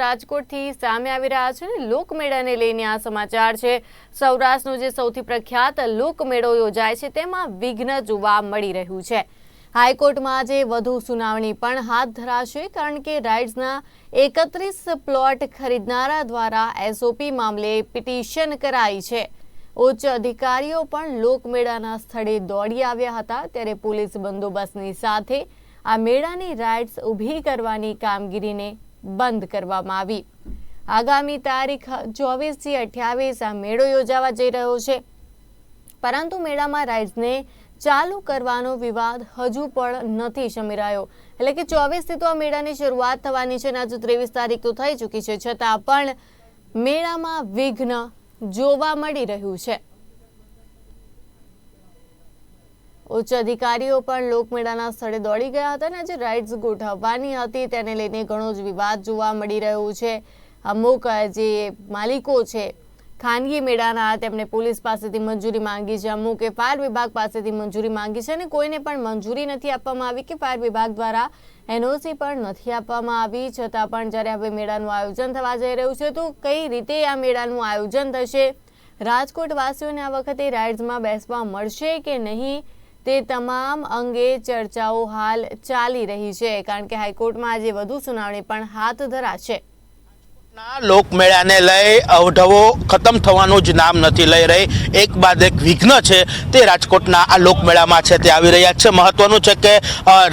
રાજકોટથી સામે આવી રહ્યા છે ને લોકમેળાને લઈને આ સમાચાર છે. સૌરાષ્ટ્રનો જે સૌથી પ્રખ્યાત લોકમેળો યોજાય છે, તેમાં વિઘ્ન જોવા મળી રહ્યું છે. હાઈકોર્ટમાં આજે વધુ સુનાવણી પણ હાથ ધરાશે, કારણ કે રાઇડ્સના એકત્રીસ પ્લોટ ખરીદનારા દ્વારા એસઓપી મામલે પિટિશન કરાઈ છે. ઉચ્ચ અધિકારીઓ પણ લોકમેળાના સ્થળે દોડી આવ્યા હતા, ત્યારે પોલીસ બંદોબસ્તની સાથે આ મેળાની રાઇડ્સ ઊભી કરવાની કામગીરીને બંધ કરવામાં આવી. આગામી તારીખ ચોવીસથી અઠ્યાવીસ આ મેળો યોજાવા જઈ રહ્યો છે. પરંતુ મેળામાં રાઇડ્સને ચાલુ કરવાનો વિવાદ હજુ પણ નથી શમી રહ્યો એટલે કે ચોવીસથી તો આ મેળાની શરૂઆત થવાની છે અને આજે ત્રેવીસ તારીખ તો થઈ ચૂકી છે. છતાં પણ મેળામાં વિઘ્ન જોવા મળી રહ્યું છે. ઉચ્ચ અધિકારીઓ પણ લોકમેળાના સ્થળે દોડી ગયા હતા અને જે રાઇડ્સ ગોઠવવાની હતી. તેને લઈને ઘણો જ વિવાદ જોવા મળી રહ્યો છે. અમુક જે માલિકો છે, ખાનગી મેળાના તેમણે પોલીસ પાસેથી મંજૂરી માંગી છે. અમુકે ફાયર વિભાગ પાસેથી મંજૂરી માંગી છે અને કોઈને પણ મંજૂરી નથી આપવામાં આવી કે ફાયર વિભાગ દ્વારા એનઓસી પણ નથી આપવામાં આવી. છતાં પણ જ્યારે હવે મેળાનું આયોજન થવા જઈ રહ્યું છે, તો કઈ રીતે આ મેળાનું આયોજન થશે? રાજકોટ વાસીઓને આ વખતે રાઇડ્સમાં બેસવા મળશે કે નહીં? તે તમામ અંગે ચર્ચાઓ હાલ ચાલી રહી છે, કારણ કે હાઈકોર્ટમાં આજે વધુ સુનાવણી પણ હાથ ધરાશે. લોકમેળાને લઈ અવઢવો ખતમ થવાનું જ નામ નથી લઈ રહી. એક બાદ એક વિઘ્ન છે તે રાજકોટના આ લોકમેળામાં છે, તે આવી રહ્યા છે. મહત્વનું છે કે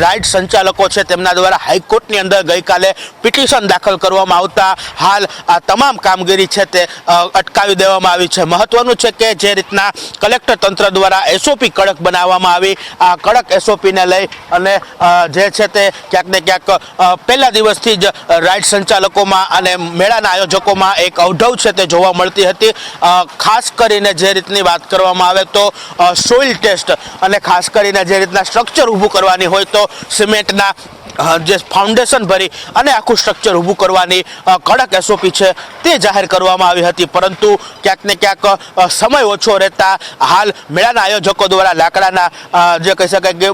રાઇડ સંચાલકો છે તેમના દ્વારા હાઈકોર્ટની અંદર ગઈકાલે પિટિશન દાખલ કરવામાં આવતા હાલ આ તમામ કામગીરી છે તે અટકાવી દેવામાં આવી છે. મહત્વનું છે કે જે રીતના કલેક્ટર તંત્ર દ્વારા એસઓપી કડક બનાવવામાં આવી. આ કડક એસઓપીને લઈ અને જે છે તે ક્યાંક ને ક્યાંક પહેલા દિવસથી જ રાઇડ સંચાલકોમાં અને મેળાના આયોજકોમાં એક અવઢવ છે તે જોવા મળતી હતી. ખાસ કરીને જે રીતની વાત કરવામાં આવે તો સોઇલ ટેસ્ટ અને ખાસ કરીને જે રીતના સ્ટ્રક્ચર ઊભું કરવાની હોય તો સિમેન્ટના જે ફાઉન્ડેશન ભરી અને આખું સ્ટ્રક્ચર ઊભું કરવાની કડક એસઓપી છે તે જાહેર કરવામાં આવી હતી. પરંતુ ક્યાંક ને ક્યાંક સમય ઓછો રહેતા હાલ મેળાના આયોજકો દ્વારા લાકડાના જે કહી શકાય કે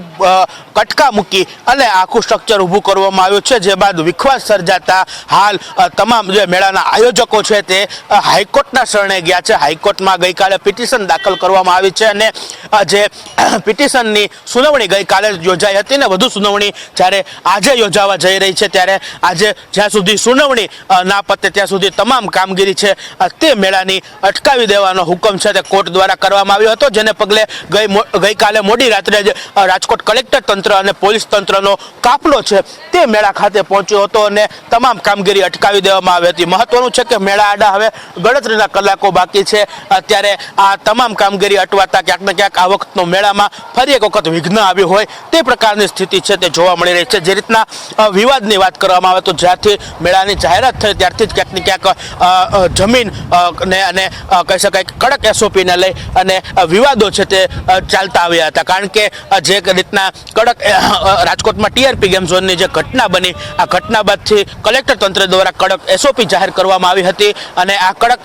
કટકા મૂકી અને આખું સ્ટ્રક્ચર ઊભું કરવામાં આવ્યું છે. જે બાદ વિખવાસ સર્જાતા હાલ તમામ જે મેળાના આયોજકો છે તે હાઈકોર્ટના શરણે ગયા છે. હાઈકોર્ટમાં ગઈકાલે પિટિશન દાખલ કરવામાં આવી છે અને જે પિટિશનની સુનાવણી ગઈકાલે યોજાઈ હતી ને વધુ સુનાવણી જ્યારે આજે યોજાવા જઈ રહી છે, ત્યારે આજે જ્યાં સુધી સુનાવણી ના પતે ત્યાં સુધી તમામ કામગીરી છે તે મેળાની અટકાવી દેવાનો હુકમ છે તે કોર્ટ દ્વારા કરવામાં આવ્યો હતો, જેને પગલે ગઈ ગઈકાલે મોડી રાત્રે જ રાજકોટ કલેક્ટર તંત્ર અને પોલીસ તંત્રનો કાફલો છે તે મેળા ખાતે પહોંચ્યો હતો અને તમામ કામગીરી અટકાવી દેવામાં આવી હતી. મહત્વનું છે કે મેળા આડા હવે ગણતરીના કલાકો બાકી છે. અત્યારે આ તમામ કામગીરી અટવાતા ક્યાંક ને ક્યાંક આ વખતનો મેળામાં ફરી એક વખત વિઘ્ન આવ્યું હોય તે પ્રકારની સ્થિતિ છે તે જોવા મળી રહી છે. જે રીતના વિવાદની વાત કરવામાં આવે તો જ્યારથી મેળાની જાહેરાત થઈ ત્યારથી જ ક્યાંક ને ક્યાંક જમીન ને, અને કહી શકાય કડક એસઓપીને લઈ અને વિવાદો છે તે ચાલતા આવ્યા હતા. કારણ કે જે રીતના કડક રાજકોટમાં ટીઆરપી ગેમ ઝોનની જે ઘટના બની, આ ઘટના બાદથી કલેક્ટર તંત્ર દ્વારા કડક એસઓપી જાહેર કરવામાં આવી હતી અને આ કડક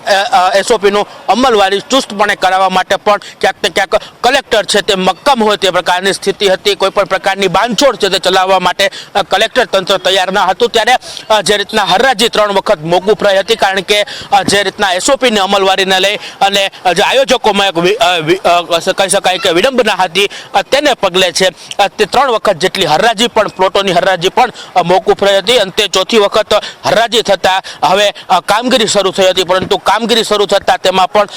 એસઓપીનું અમલવારી ચુસ્તપણે કરાવવા માટે પણ ક્યાંક ને ક્યાંક કલેક્ટર છે તે મક્કમ હોય તે પ્રકારની સ્થિતિ હતી. કોઈ પણ પ્રકારની બાંધછોડ છે તે ચલાવવા માટે કલેક્ટર તંત્ર તૈયાર ન હતું. ત્યારે જે રીતના હરરાજી ત્રણ વખત મોકૂફ રહી હતી, કારણ કે જે રીતના એસઓપીની અમલવારીને લઈ અને જે આયોજકોમાં એક કહી શકાય કે વિડંબના હતી તેને પગલે છે તે ત્રણ વખત જેટલી હરરાજી પણ, પ્લોટોની હરરાજી પણ મોકૂફ રહી હતી. તે ચોથી વખત હરરાજી થતા હવે કામગીરી શરૂ થઈ હતી, પરંતુ કામગીરી શરૂ થતાં તેમાં પણ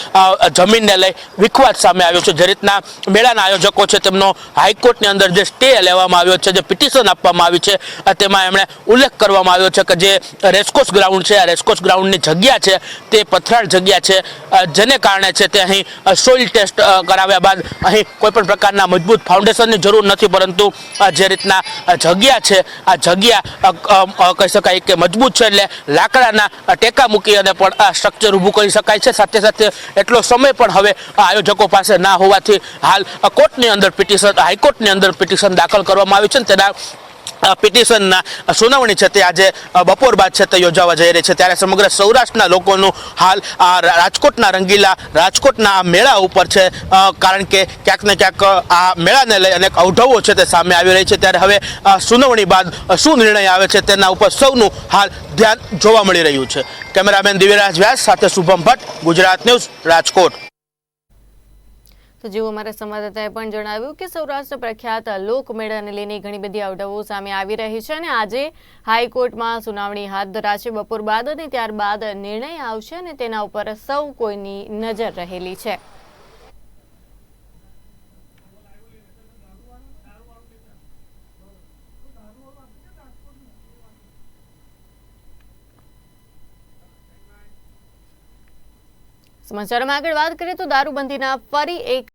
જમીનને લઈ વિખવાદ સામે આવ્યો છે. જે રીતના મેળાના આયોજકો છે, તેમનો હાઈકોર્ટની અંદર જે સ્ટે લેવામાં આવ્યો છે, જે પિટિશન આપવામાં આવી છે તેમાં એમણે ઉલ્લેખ કરવામાં આવ્યો છે કે જે રેસકોર્સ ગ્રાઉન્ડ છે, આ રેસકોર્સ ગ્રાઉન્ડની જગ્યા છે, તે પથરાળ જગ્યા છે જેને કારણે છે તે અહીં સોઇલ ટેસ્ટ કરાવ્યા બાદ અહીં કોઈપણ પ્રકારના મજબૂત ફાઉન્ડેશનની જરૂર નથી, પરંતુ જે રીતના જગ્યા છે, આ જગ્યા કહી શકાય કે મજબૂત છે, એટલે લાકડાના અ, ટેકા મૂકી અને પણ આ સ્ટ્રક્ચર ઊભું કરી શકાય છે. સાથે સાથે એટલો સમય પણ હવે આયોજકો પાસે ના હોવાથી હાલ કોર્ટની અંદર પિટિશન હાઈકોર્ટની અંદર પિટિશન દાખલ કરવામાં આવી છે તેના પિટિશનના સુનાવણી છે તે આજે બપોર બાદ છે તે યોજાવા જઈ રહી છે. ત્યારે સમગ્ર સૌરાષ્ટ્રના લોકોનું હાલ આ રાજકોટના રંગીલા, રાજકોટના મેળા ઉપર છે કારણ કે ક્યાંક ને ક્યાંક આ મેળાને લઈ અનેક અવઢવો છે તે સામે આવી રહી છે. ત્યારે હવે સુનાવણી બાદ શું નિર્ણય આવે છે તેના ઉપર સૌનું હાલ ધ્યાન જોવા મળી રહ્યું છે. કેમેરામેન દિવ્યરાજ વ્યાસ સાથે શુભમ ભટ્ટ, ગુજરાત ન્યૂઝ, રાજકોટ. તો જેવું અમારા સંવાદદાતાએ પણ જણાવ્યું કે સૌરાષ્ટ્ર પ્રખ્યાત લોકમેળાને લઈને ઘણી બધી આવડવો સામે આવી રહી છે અને આજે હાઈકોર્ટમાં સુનાવણી હાથ ધરાશે બપોર બાદ અને ત્યારબાદ નિર્ણય આવશે અને તેના ઉપર સૌ કોઈની નજર રહેલી છે. સમાચારમાં આગળ વાત કરીએ તો દારૂબંધીના ફરી એક